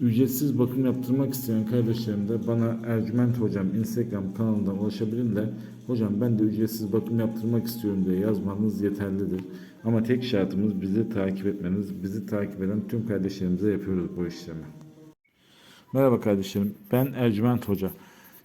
Ücretsiz bakım yaptırmak isteyen kardeşlerim de bana Ercüment Hocam Instagram kanalından ulaşabilirler. Hocam ben de ücretsiz bakım yaptırmak istiyorum diye yazmanız yeterlidir. Ama tek şartımız bizi takip etmeniz. Bizi takip eden tüm kardeşlerimize yapıyoruz bu işlemi. Merhaba kardeşlerim, ben Ercüment Hoca.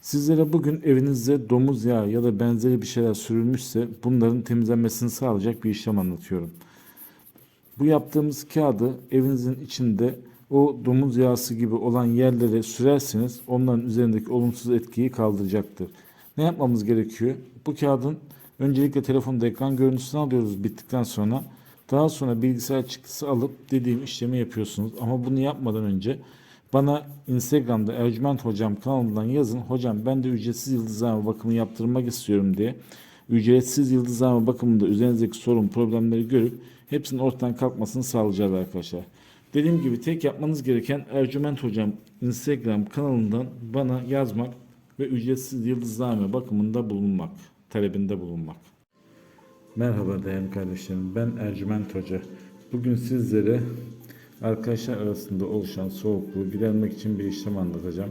Sizlere bugün evinizde domuz yağı ya da benzeri bir şeyler sürülmüşse bunların temizlenmesini sağlayacak bir işlem anlatıyorum. Bu yaptığımız kağıdı evinizin içinde o domuz yağısı gibi olan yerlere sürerseniz onların üzerindeki olumsuz etkiyi kaldıracaktır. Ne yapmamız gerekiyor? Bu kağıdın öncelikle telefonda ekran görüntüsünü alıyoruz bittikten sonra. Daha sonra bilgisayar çıktısı alıp dediğim işlemi yapıyorsunuz. Ama bunu yapmadan önce bana Instagram'da Ercüment Hocam kanalından yazın. Hocam ben de ücretsiz yıldızlama bakımı yaptırmak istiyorum diye. Ücretsiz yıldızlama bakımında üzerinizdeki sorun problemleri görüp hepsinin ortadan kalkmasını sağlayacağız arkadaşlar. Dediğim gibi tek yapmanız gereken Ercüment Hocam Instagram kanalından bana yazmak ve ücretsiz yıldızlame bakımında bulunmak, talebinde bulunmak. Merhaba değerli kardeşlerim. Ben Ercüment Hoca. Bugün sizlere arkadaşlar arasında oluşan soğukluğu gidermek için bir işlem anlatacağım.